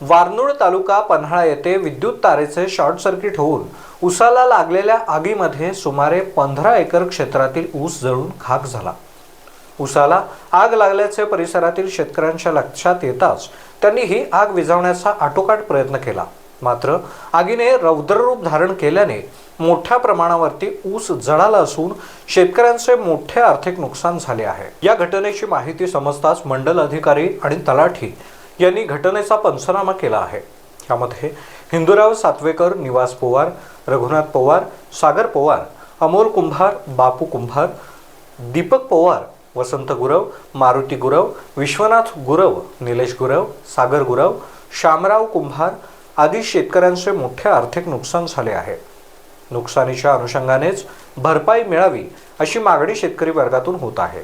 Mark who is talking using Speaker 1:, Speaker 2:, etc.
Speaker 1: वारनूळ तालुका पन्हाळा येथे विद्युत तारेचे शॉर्ट सर्किट होऊन उसाला लागलेल्या आगीमध्ये सुमारे पंधरा एकर क्षेत्रातील ऊस जळून खाक झाला. उसाला आग लागल्याचे परिसरातील शेतकऱ्यांच्या लक्षात येताच त्यांनी ही आग विझवण्याचा आटोकाट प्रयत्न केला. मात्र आगीने रौद्ररूप धारण केल्याने मोठ्या प्रमाणावरती ऊस जळाला असून शेतकऱ्यांचे मोठे आर्थिक नुकसान झाले आहे. या घटनेची माहिती समजताच मंडल अधिकारी आणि तलाठी यांनी घटनेचा पंचनामा केला आहे. यामध्ये हिंदूराव सातवेकर निवास पवार रघुनाथ पवार सागर पवार अमोल कुंभार बापू कुंभार दीपक पवार वसंत गुरव मारुती गुरव विश्वनाथ गुरव निलेश गुरव सागर गुरव श्यामराव कुंभार आदी शेतकऱ्यांचे मोठे आर्थिक नुकसान झाले आहे. नुकसानीच्या अनुषंगानेच भरपाई मिळावी अशी मागणी शेतकरी वर्गातून होत आहे.